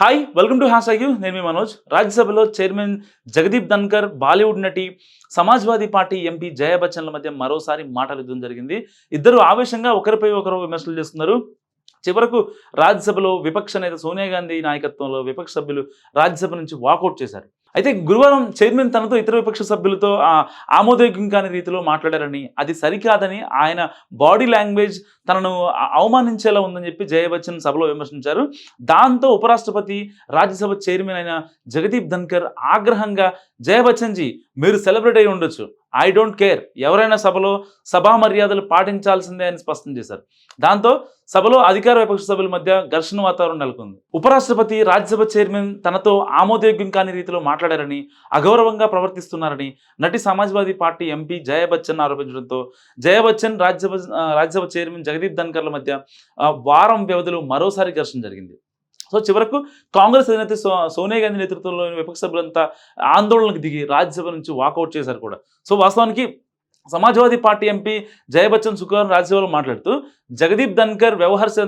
Hi welcome to hash U నేను మీ మనోజ్. రాజ్యసభలో చైర్మన్ జగదీప్ ధన్కర్ బాలీవుడ్ నటి సమాజ్వాదీ పార్టీ ఎంపీ జయ బచ్చన్ల మధ్య మరోసారి మాటలు యుద్ధం జరిగింది. ఇద్దరు ఆవేశంగా ఒకరిపై ఒకరు విమర్శలు చేస్తున్నారు. చివరకు రాజ్యసభలో విపక్ష నేత సోనియా గాంధీ నాయకత్వంలో విపక్ష సభ్యులు రాజ్యసభ నుంచి వాకౌట్ చేశారు. అయితే గురువారం చైర్మన్ తనతో ఇతర విపక్ష సభ్యులతో ఆ, ఆమోదయోగ్యం కాని రీతిలో మాట్లాడారని అది సరికాదని ఆయన బాడీ లాంగ్వేజ్ తనను అవమానించేలా ఉందని చెప్పి జయ బచ్చన్ సభలో విమర్శించారు. దాంతో ఉపరాష్ట్రపతి రాజ్యసభ చైర్మన్ అయిన జగదీప్ ధన్కర్ ఆగ్రహంగా జయ బచ్చన్ జీ మీరు సెలబ్రేట్ అయి ఉండొచ్చు. I don't care. ఎవరైనా సభలో సభా మర్యాదలు పాటించాల్సిందే అని స్పష్టం చేశారు. దాంతో సభలో అధికార విపక్ష సభ్యుల మధ్య ఘర్షణ వాతావరణం నెలకొంది. ఉపరాష్ట్రపతి రాజ్యసభ చైర్మన్ తనతో ఆమోదయోగ్యం కాని రీతిలో మాట్లాడారని అగౌరవంగా ప్రవర్తిస్తున్నారని నటి సమాజ్వాదీ పార్టీ ఎంపీ జయ బచ్చన్ ఆరోపించడంతో జయ బచ్చన్ రాజ్యసభ రాజ్యసభ చైర్మన్ జగదీప్ ధన్కర్ల మధ్య వారం వ్యవధిలో మరోసారి ఘర్షణ జరిగింది. సో చివరకు కాంగ్రెస్ అధినేత సో సోనియా గాంధీ నేతృత్వంలోని విపక్ష సభ్యులంతా ఆందోళనకు దిగి రాజ్యసభ నుంచి వాకౌట్ చేశారు కూడా. సో వాస్తవానికి సమాజ్వాదీ పార్టీ ఎంపీ జయ బచ్చన్ శుక్రవారం రాజ్యసభలో మాట్లాడుతూ జగదీప్ ధన్కర్ వ్యవహార శ-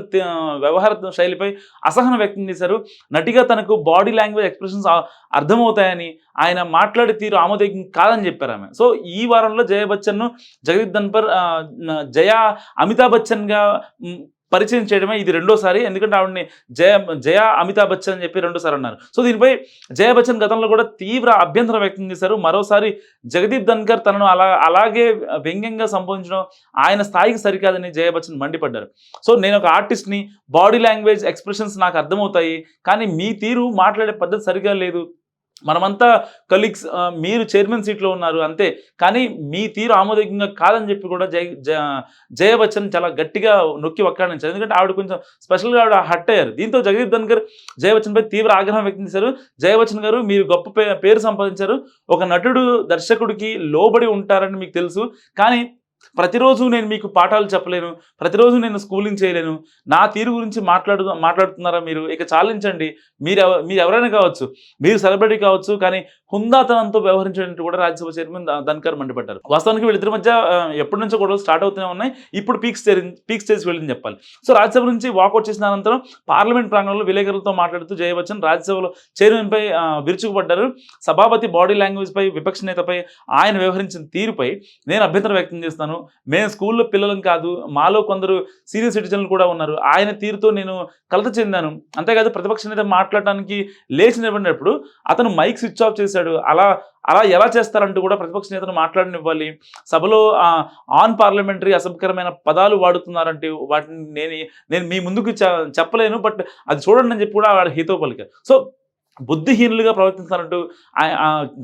వ్యవహార శైలిపై అసహనం వ్యక్తం చేశారు. నటిగా తనకు బాడీ లాంగ్వేజ్ ఎక్స్ప్రెషన్స్ అర్థమవుతాయని ఆయన మాట్లాడే తీరు ఆమోదయోగ్యం కాదని చెప్పారు ఆమె. సో ఈ వారంలో జయ బచ్చన్ను జగదీప్ ధన్కర్ ఆ, జయ అమితాబ్ బచ్చన్గా పరిచయం చేయడమే ఇది రెండోసారి. ఎందుకంటే ఆవిడని జయ జయ అమితాబ్ బచ్చన్ అని చెప్పి రెండోసారి అన్నారు. సో దీనిపై జయ బచ్చన్ గతంలో కూడా తీవ్ర అభ్యంతరం వ్యక్తం చేశారు. మరోసారి జగదీప్ ధన్కర్ తనను అలా అలాగే వ్యంగ్యంగా సంబోధించడం ఆయన స్థాయికి సరికాదని జయ బచ్చన్ మండిపడ్డారు. సో నేను ఒక ఆర్టిస్ట్ని బాడీ లాంగ్వేజ్ ఎక్స్ప్రెషన్స్ నాకు అర్థమవుతాయి కానీ మీ తీరు మాట్లాడే పద్ధతి సరిగా లేదు. మనమంతా కలీగ్స్ మీరు చైర్మన్ సీట్లో ఉన్నారు అంతే. కానీ మీ తీరు ఆమోదయోగ్యంగా కాదని చెప్పి కూడా జయ జయ- బచ్చన్ చాలా గట్టిగా నొక్కి వక్కాడించారు. ఎందుకంటే ఆవిడ కొంచెం స్పెషల్గా ఆవిడ హట్ అయ్యారు. దీంతో జగదీప్ ధన్కర్ జయ బచ్చన్ పై తీవ్ర ఆగ్రహం వ్యక్తం చేశారు. జయ బచ్చన్ గారు మీరు గొప్ప పే- పేరు సంపాదించారు. ఒక నటుడు దర్శకుడికి లోబడి ఉంటారని మీకు తెలుసు. కానీ ప్రతిరోజు నేను మీకు పాఠాలు చెప్పలేను ప్రతిరోజు నేను స్కూలింగ్ చేయలేను. నా తీరు గురించి మాట్లాడు మాట్లాడుతున్నారా మీరు? ఇక చాలించండి. మీరు మీరు ఎవరైనా కావచ్చు మీరు సెలబ్రిటీ కావచ్చు కానీ హుందాతనంతో వ్యవహరించడానికి కూడా రాజ్యసభ చైర్మన్ ధన్కర్ మండిపడ్డారు. వాస్తవానికి వీళ్ళిద్దరి మధ్య ఎప్పటి నుంచో గొడవలు స్టార్ట్ అవుతూనే ఉన్నాయి. ఇప్పుడు పీక్ స్టేజ్ పీక్ స్టేజ్ వెళ్ళింది చెప్పాలి. సో రాజ్యసభ నుంచి వాకౌట్ చేసిన అనంతరం పార్లమెంట్ ప్రాంగణంలో విలేకరులతో మాట్లాడుతూ జయవచ్చన్ రాజ్యసభలో చైర్మన్పై విరుచుకుపడ్డారు. సభాపతి బాడీ లాంగ్వేజ్పై విపక్ష నేతపై ఆయన వ్యవహరించిన తీరుపై నేను అభ్యంతరం వ్యక్తం చేస్తాను. మేము స్కూల్లో పిల్లలం కాదు మాలో కొందరు సీనియర్ సిటిజన్లు కూడా ఉన్నారు. ఆయన తీరుతో నేను కలత చెందాను. అంతేకాదు ప్రతిపక్ష నేత మాట్లాడటానికి లేచి నిలబడినప్పుడు అతను మైక్ స్విచ్ ఆఫ్ చేశాడు. అలా అలా ఎలా చేస్తారంటూ కూడా ప్రతిపక్ష నేతను మాట్లాడనివ్వాలి. సభలో ఆన్ పార్లమెంటరీ అసభ్యకరమైన పదాలు వాడుతున్నారంటే వాటిని నేను నేను మీ ముందుకు చెప్పలేను. బట్ అది చూడండి అని చెప్పి కూడా వాడు హితో పలికారు. సో బుద్ధిహీనులుగా ప్రవర్తిస్తున్నట్టు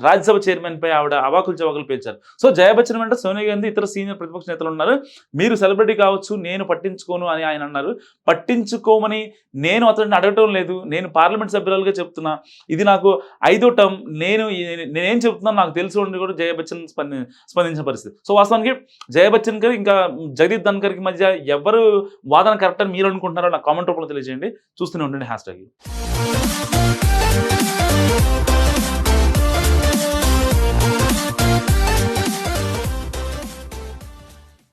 రాజ్యసభ చైర్మన్ పై ఆవిడ అవాకులు చవాకులు పేర్చారు సో జయబచ్చన్ వెంట సోనియా గాంధీ ఇతర సీనియర్ ప్రతిపక్ష నేతలు ఉన్నారు. మీరు సెలబ్రిటీ కావచ్చు నేను పట్టించుకోను అని ఆయన అన్నారు. పట్టించుకోమని నేను అతడిని అడగటం లేదు. నేను పార్లమెంట్ సభ్యురాలుగా చెప్తున్నా. ఇది నాకు ఐదో టర్మ్ నేను నేనేం చెప్తున్నాను నాకు తెలుసు అని కూడా జయ బచ్చన్ స్పంది స్పందించిన పరిస్థితి. సో వాస్తవానికి జయబచ్చన్ గారు ఇంకా జగదీప్ ధన్కర్కి మధ్య ఎవరు వాదన కరెక్ట్ అని మీరు అనుకుంటున్నారో నాకు కామెంట్ రూపంలో తెలియజేయండి. చూస్తూనే ఉండండి హ్యాష్ ట్యాగ్